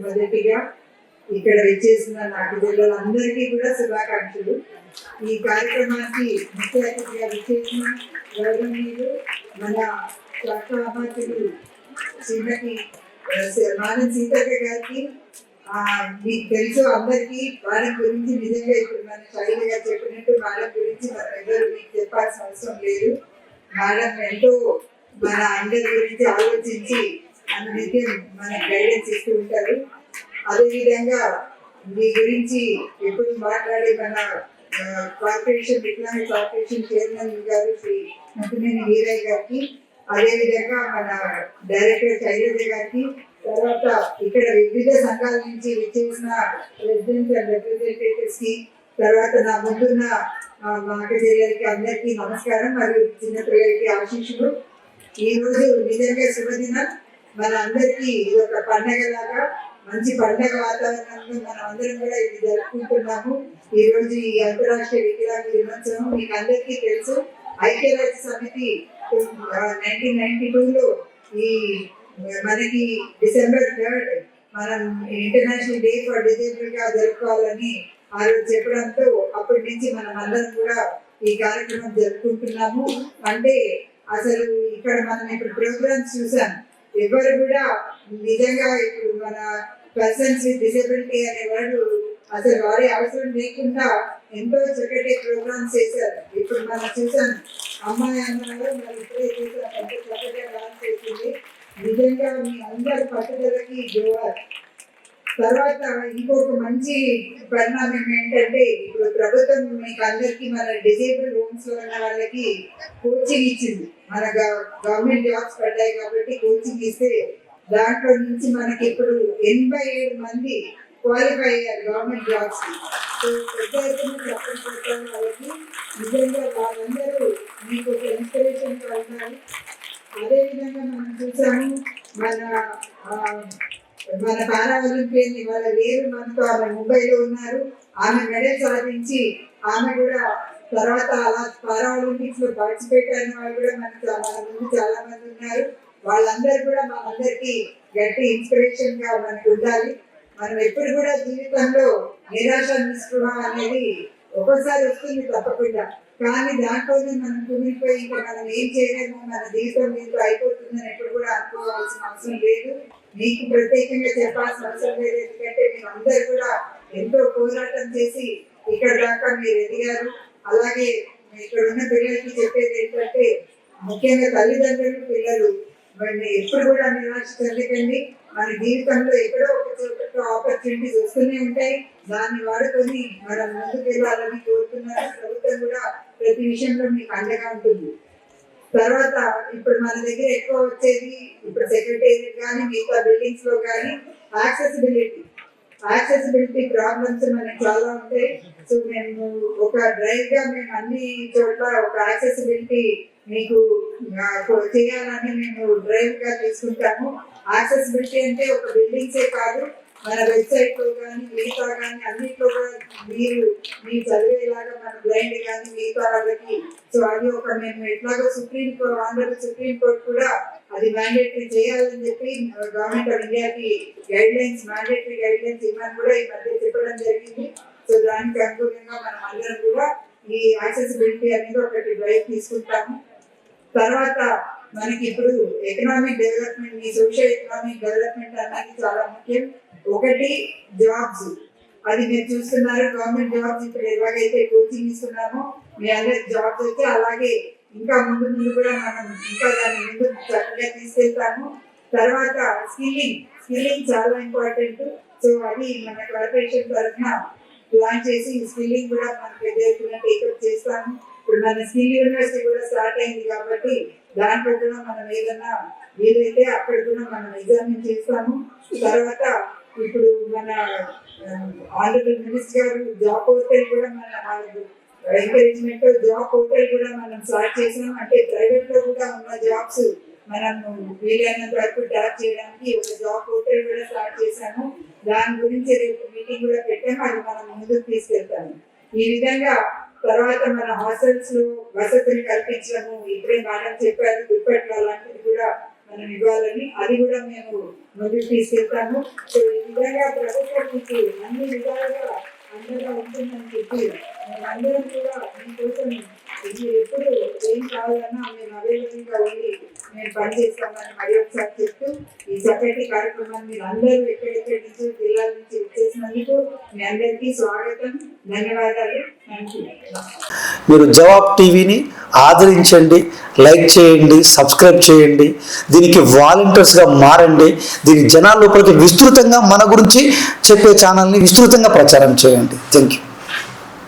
మొదటిగా ఇక్కడ వచ్చేసిన నాకు పిల్లలందరికీ కూడా శుభాకాంక్షలు. ఈ కార్యక్రమానికి ముఖ్య అతిథిగా విచ్చేసిన గౌరవనీయులు మన శాఖ చిన్నకి మానం సీతక్క గారికి మీకు తెలుసు అందరికీ వాళ్ళ గురించి నిజంగా ఇప్పుడు మన శైలి గారు చెప్పినట్టు వాళ్ళ గురించి మనం ఎవరు మీకు చెప్పాల్సిన అవసరం లేదు. మేడం ఎంతో మన అందరి గురించి ఆలోచించి అందుకే మన గైడెన్స్ ఇస్తూ ఉంటారు. అదేవిధంగా మీ గురించి ఎప్పుడు మాట్లాడే మన కార్పొరేషన్ వికలాంగ కార్పొరేషన్ చైర్మన్ గారు శ్రీ ముఖ్యమైన వీరయ్య గారికి అదేవిధంగా మన డైరెక్టర్ శైలజ గారికి తర్వాత ఇక్కడ వివిధ సంఘాల నుంచి విచ్చేసిన ప్రెసిడెంట్ అండ్ రిప్రజెంటేటివ్స్కి తర్వాత నా ముందున్న ఆ, మా అక్కచెల్లెలకి అందరికీ నమస్కారం మరియు చిన్నపిల్లలకి ఆశీస్సులు. ఈ రోజు నిజంగా శుభదినం. మన అందరికీ ఇది ఒక పండగ లాగా మంచి పండగ వాతావరణంలో మనం అందరం కూడా ఇది జరుపుకుంటున్నాము. ఈ రోజు ఈ అంతరాష్ట్రీయ వికలాంగ దినోత్సవం మీకు అందరికీ తెలుసు. ఐక్యరాజ్య సమితి నైన్టీన్ నైన్టీ లో ఈ మనకి డిసెంబర్ థర్డ్ మనం ఇంటర్నేషనల్ డే ఫర్ డిజేబుల్గా జరుపుకోవాలని ఆ రోజు చెప్పడంతో అప్పటి నుంచి మనం అందరం కూడా ఈ కార్యక్రమం జరుపుకుంటున్నాము. అంటే అసలు ఇక్కడ మనం ఇప్పుడు ప్రోగ్రామ్స్ చూసాం. ఎవరు కూడా నిజంగా ఇప్పుడు మన పర్సన్స్ విత్ డిసెబిలిటీ అనే వాళ్ళు అసలు వారి అవసరం లేకుండా ఎంతో చక్కటి ప్రోగ్రామ్స్ చేశారు. ఇప్పుడు మనం చూసాం అమ్మాయి అన్నారు మన ఇప్పుడే చూసాం ఎంత చక్కటి డాన్స్ చేసింది. నిజంగా మీ అందరి పట్టుదలకి జోహార్. తర్వాత ఇంకొక మంచి పరిణామం ఏంటంటే ఇప్పుడు ప్రభుత్వం మీకు అందరికీ మన డిజేబుల్ హోమ్స్ ఉన్న వాళ్ళకి కోచింగ్ ఇచ్చింది. మన గవర్నమెంట్ జాబ్స్ పడ్డాయి కాబట్టి కోచింగ్ ఇస్తే దాంట్లో నుంచి మనకి ఇప్పుడు ఎనభై ఏడు మంది క్వాలిఫై అయ్యారు గవర్నమెంట్ జాబ్స్. సో పెద్ద ఎత్తున వాళ్ళకి నిజంగా వాళ్ళందరూ మీకు ఒక ఇన్స్పిరేషన్గా అదేవిధంగా మనం చూసాము మన మన పారా ఒలింపియన్ ఇవాళ లేరు మనతో ఆమె ముంబైలో ఉన్నారు. ఆమె మెడల్ సాధించి ఆమె కూడా తర్వాత అలా పారాలింపిక్స్లో పార్టిసిపేట్ అయిన వాళ్ళు కూడా మనకు మన ముందు చాలా మంది ఉన్నారు. వాళ్ళందరూ కూడా మనందరికి గట్టి ఇన్స్పిరేషన్గా మనకు ఉండాలి. మనం ఎప్పుడు కూడా జీవితంలో నిరాశ నిస్పృహ అనేది ఒక్కోసారి వస్తుంది తప్పకుండా. కానీ దాంట్లోనే మనం కుమిలిపోయి ఇంకా మనం ఏం చేయలేము మన జీవితం దీంతో అయిపోతుందని ఎప్పుడు కూడా అనుకోవాల్సిన అవసరం లేదు. మీకు ప్రత్యేకంగా చెప్పాల్సిన అవసరం లేదు. ఎందుకంటే మీరు అందరు కూడా ఎంతో పోరాటం చేసి ఇక్కడ దాకా మీరు ఎదిగారు. అలాగే ఇక్కడ ఉన్న పిల్లలకి చెప్పేది ఏంటంటే ముఖ్యంగా తల్లిదండ్రులు పిల్లలు వాడిని ఎప్పుడు కూడా నిరాశ చెందకండి మన జీవితంలో ఎక్కడో ఒక చోట ఆపర్చునిటీస్ వస్తూనే ఉంటాయి. దాన్ని వాడుకొని మనం ముందుకు వెళ్ళాలని కోరుతున్నారు. ప్రభుత్వం కూడా ప్రతి విషయంలో మీకు అండగా ఉంటుంది. తర్వాత ఇప్పుడు మన దగ్గర ఎక్కువ వచ్చేది ఇప్పుడు సెక్రటేరియట్ కానీ మిగతా బిల్డింగ్స్లో కానీ యాక్సెసిబిలిటీ యాక్సెసిబిలిటీ ప్రాబ్లమ్స్ మనకి చాలా ఉంటాయి సో మేము ఒక డ్రైవ్గా మేము అన్ని చోట్ల ఒక యాక్సెసిబిలిటీ మీకు చేయాలని మేము డ్రైవ్గా తీసుకుంటాము. యాక్సెసిబిలిటీ అంటే ఒక బిల్డింగ్సే కాదు మన వెబ్సైట్లో కానీ మిగతా కానీ అన్నిట్లో కూడా మీరు మీ చదివేలాగా మన బ్లైండ్ కానీ మిగతా వాళ్ళకి సో అది ఒక మేము ఎట్లాగో supreme court Andhra supreme court కూడా అది మ్యాండేటరీ చేయాలని చెప్పి గవర్నమెంట్ ఆఫ్ ఇండియాకి guidelines mandatory guidelines ఇవ్వని కూడా ఈ మధ్య చెప్పడం జరిగింది. సో దానికి అనుగుణంగా మనం అందరం కూడా ఈ యాక్సెసిబిలిటీ అనేది ఒకటి డ్రైవ్ తీసుకుంటాము. తర్వాత మనకి ఇప్పుడు ఎకనామిక్ డెవలప్మెంట్ ఈ సోషల్ ఎకనామిక్ డెవలప్మెంట్ అనేది చాలా ముఖ్యం. ఒకటి జాబ్స్ అది మీరు చూస్తున్నారు గవర్నమెంట్ జాబ్స్ ఇప్పుడు ఎలాగైతే కోచింగ్ ఇస్తున్నామో మీ అందరి జాబ్స్ అయితే అలాగే ఇంకా ముందు ముందు కూడా మనం ఇంకా దాన్ని ముందు చక్కగా తీసుకెళ్తాము. తర్వాత స్కిల్లింగ్ స్కిల్లింగ్ చాలా ఇంపార్టెంట్ సో అది మన కార్పొరేషన్ తరఫున ప్లాన్ చేసి స్కిల్లింగ్ కూడా మనం పెద్ద ఎత్తున టేకప్ చేస్తాము. ఇప్పుడు మన స్కిల్ యూనివర్సిటీ కూడా స్టార్ట్ అయింది కాబట్టి దాంట్లో కూడా మనం ఏదన్నా వీలైతే అక్కడ కూడా మనం ఎగ్జామిన్ చేస్తాము. తర్వాత ఇప్పుడు మన ఆనరబుల్ మినిస్టర్ గారు జాబ్ పోర్టల్ కూడా మన ఎంకరేజ్మెంట్ జాబ్ పోర్టల్ కూడా మనం స్టార్ట్ చేసాం అంటే ప్రైవేట్లో కూడా ఉన్న జాబ్స్ మనం వీలైనంత వరకు ట్యాప్ చేయడానికి ఒక జాబ్ పోర్టల్ కూడా స్టార్ట్ చేశాము. దాని గురించి రేపు మీటింగ్ కూడా పెట్టాము అది మనం ముందుకు తీసుకెళ్తాము. ఈ విధంగా తర్వాత మన హాస్టల్స్లో వసతులు కల్పించడము ఇప్పుడే మేడం చెప్పారు దుప్పట్లు అలాంటిది కూడా మనం ఇవ్వాలని అది కూడా మేము ముందుకు తీసుకెళ్తాము సో ఈ విధంగా ప్రభుత్వం మీకు అన్ని విధాలుగా అండగా ఉంటుందని చెప్పి అందరం కూడా మీకోసం ఇది ఎప్పుడు ఏం కావాలన్నా మేము అవైలబుల్గా ఉండి మేము పనిచేస్తామని మరి ఒకసారి చెప్తూ ఈ చక్కటి కార్యక్రమాన్ని మీరు అందరూ ఎక్కడెక్కడి నుంచి జిల్లాల నుంచి వచ్చేసినందుకు మీ అందరికీ స్వాగతం ధన్యవాదాలు. మీరు జవాబ్ టీవీని ఆదరించండి లైక్ చేయండి సబ్స్క్రైబ్ చేయండి దీనికి వాలంటీర్స్గా మారండి దీని జనాల లోపలికి విస్తృతంగా మన గురించి చెప్పే ఛానల్ని విస్తృతంగా ప్రచారం చేయండి. Thank you